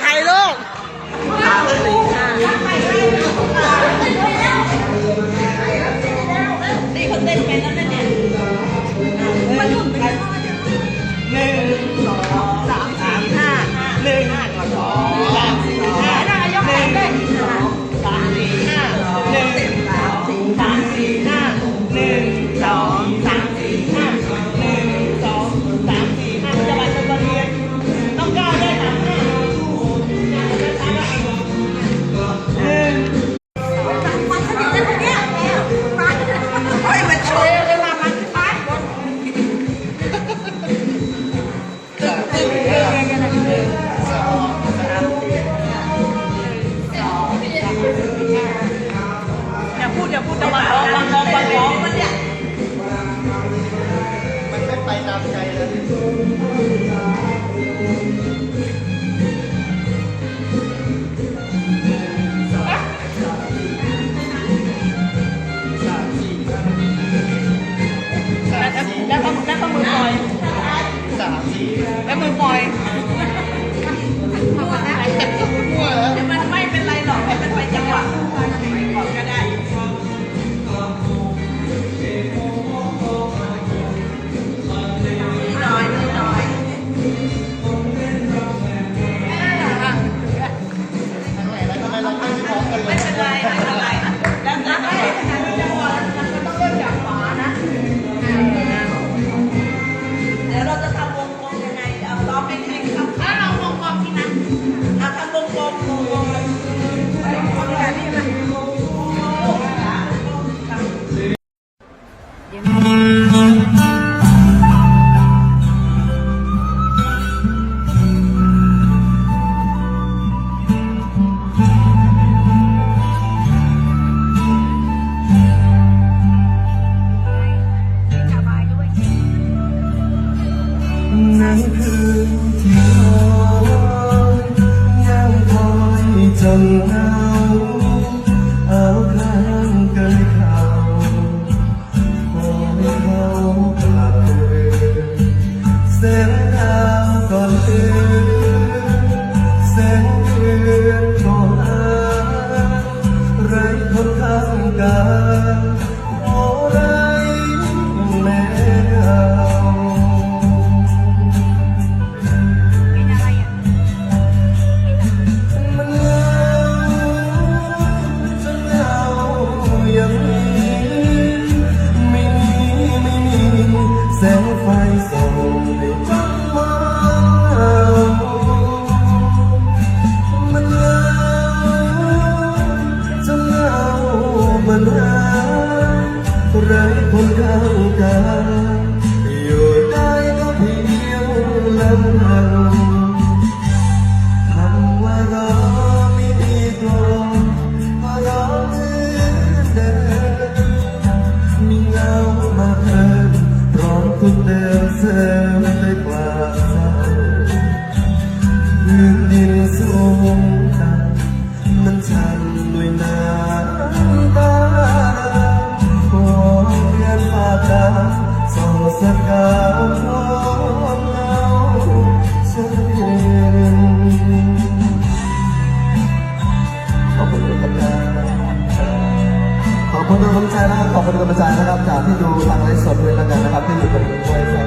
ใครลูก คุณกรรมการนะครับจากที่ดูทางไลฟ์สดด้วยแล้วกันนะครับที่อยู่บนด้วย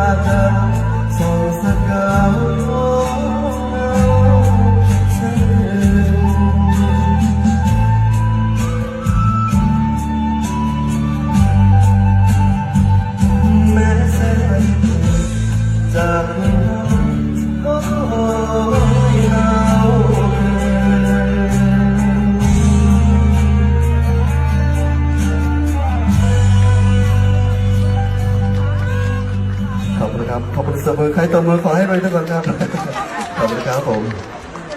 mother ด้วยทุกคนครับ ขอบคุณครับผม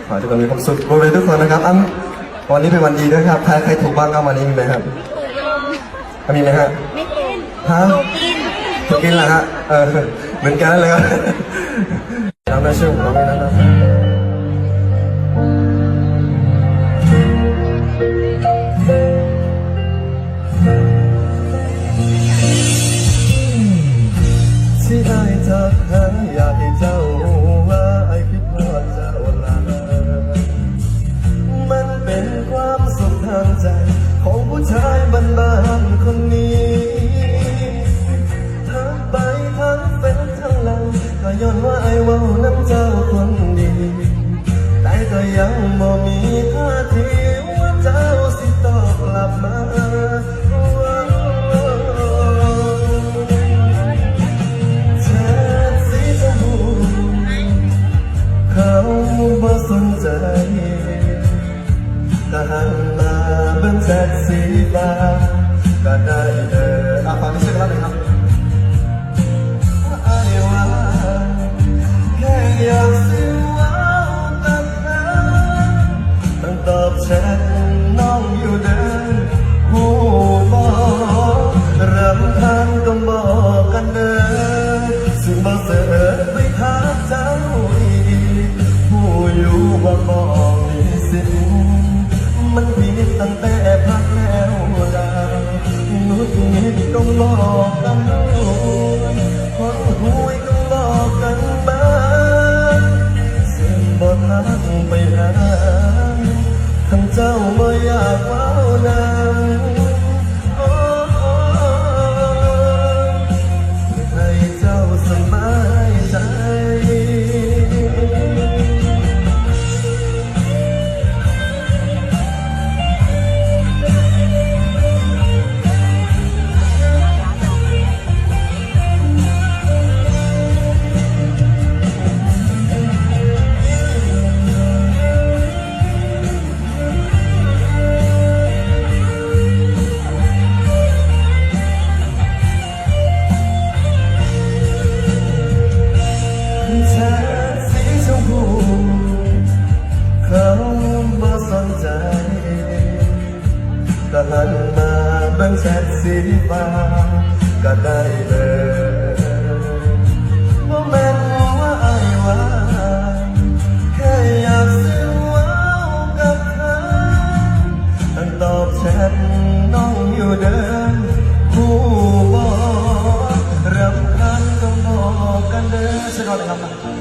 ขอทุกคนมีความสุขรวมเลยทุกคนนะครับอ้ำวันนี้เป็นวันดีด้วยครับใครใครถูกบ้างก็วันนี้มีไหมครับถูกมีไหมฮะไม่ถูกฮะถูกกินถูกกินเหรอฮะ เออ เหมือนกันเลยครับน้องน่าชื่อน้อะไม่น่า though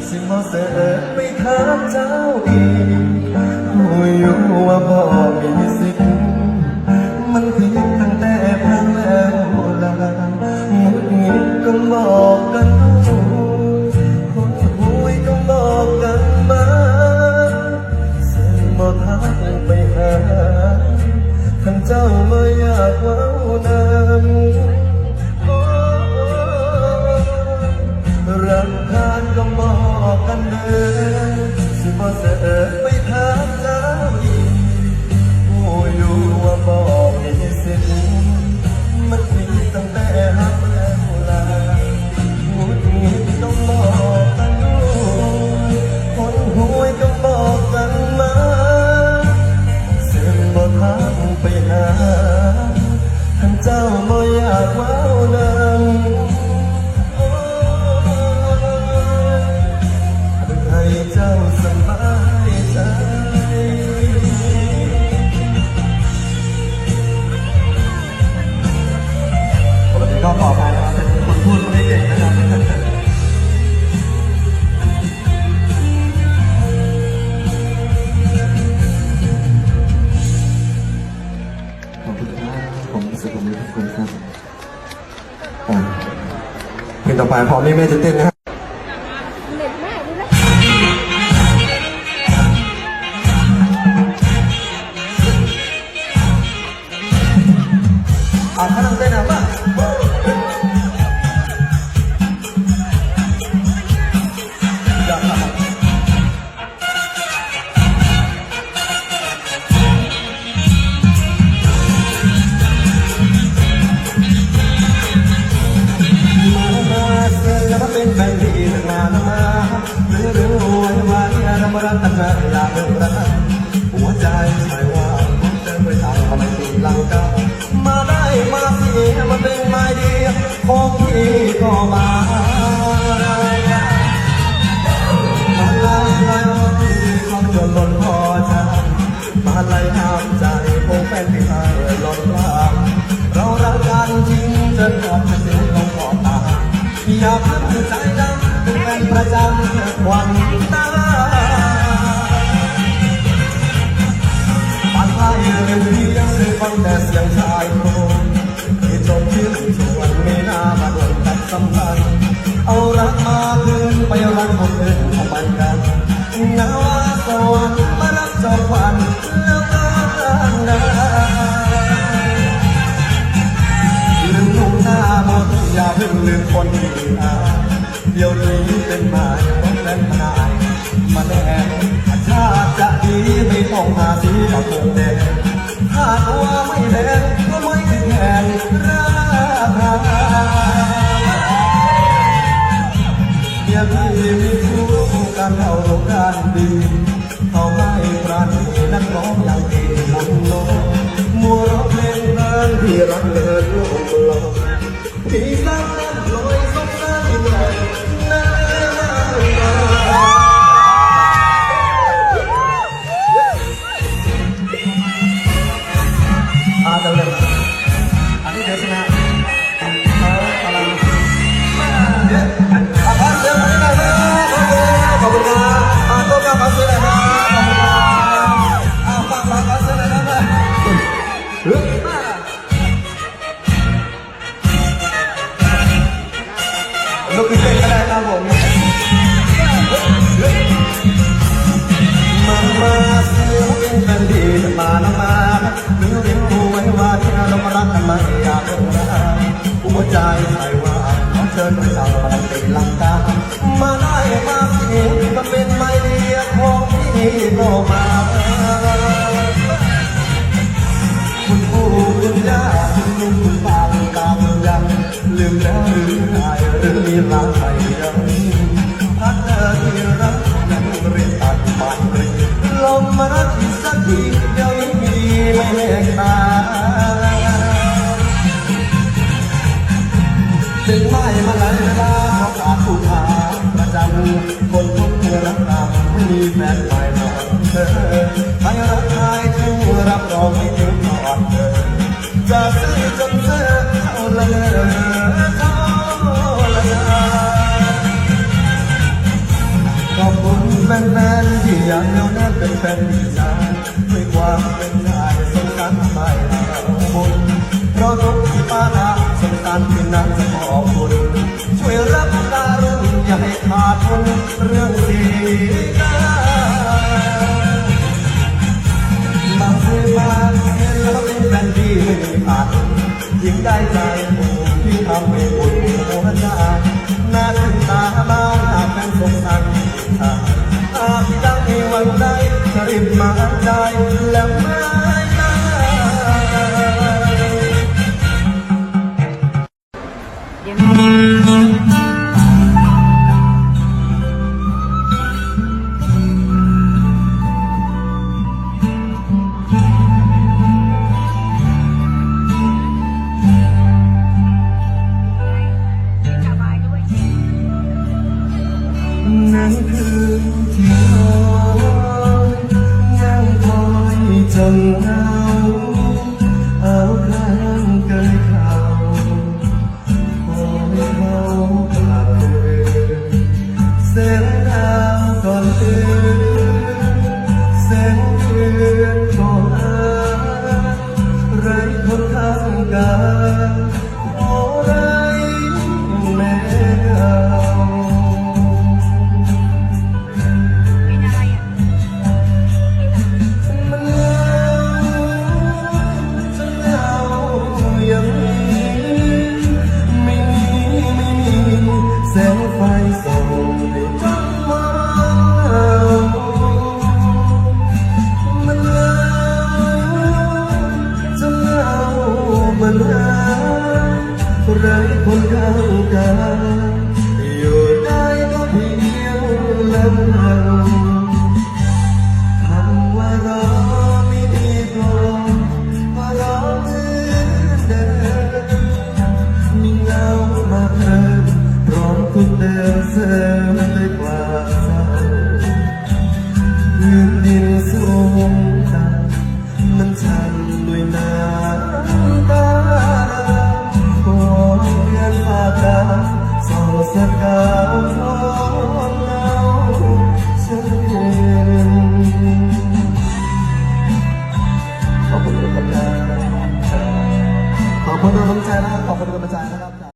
สิมาเสดไปถามเจ้าอีกหูอยู่ว่าบอกมีสิทธิ์มันผิดตั้งแต่พรงแล้วลามุดงิดก็บอกกันคนหวยก็บอกกันมาสิบ่ทักไปหาท่านเจ้าไม่อยากว่าวนำ มันเดิสิบ่เสอไปทาง ผ่านพร้อมนี่แม่จะเต้นนะ อาเดี๋ยวนี้เป็นหมายของแฟนทนายมาแน่ชาติจะดีไม่ต้องหาสีกับคงแดงถ้าตัวไม่แดงก็ไม่ถึงแห่งราคาเดี๋ยวนี้มีคู่กันเข้าโรงการดีเขาไม่ปราณีนักร้องอย่างดีมนโลมัวร้องเพลงเดินที่รักเดินลงลงที่สักนั้น เรามารักกันมาอยากเป็นรักหัวใจใช่ว่าขอเชิญไปสั่งมาเป็นลังกามาได้มาสิมาเป็นไม้เดียกของพี่ก็มาคุณปู่คุณย่าคุณลุงคุณป้าคุณตาคุณยังลืมแล้วหรือไงหรือมีลางไปยังพักเธอที่รักยังเรียนตัดบานเลยลงมารักอีกสักทีเดี๋ยวนี้มีไม่แหกตา ถึงไม่มาไหลเวลาเขาขาผู้หาประจำคนพบเธอรักตามไม่มีแฟนใหม่หรอกเธอใครรักใครถึงรับรองไม่ถึงก่อนเธอจะซื้อจนเธอเท่าละเนอเท่าละขอบคุณแฟนๆที่ยังเหนียวแน่นเป็นแฟนดีใจด้วยความเป็นชายสงสารไม่เราบุญเพราะทุกที่ป้านาารที่นั้นจะขอบคุณช่วยรับการุณอย่าให้ขาดทุนเรื่องสีกาบางทีบาเห็นแล้วเป็นแฟนดีไม่มีขาดยิ่งได้ใจผมที่ทำให้อุ่นหัวใจน่าถึงตาบ้างหากเป็นสงสารอาจจะมีวันใดจะรีบมาได้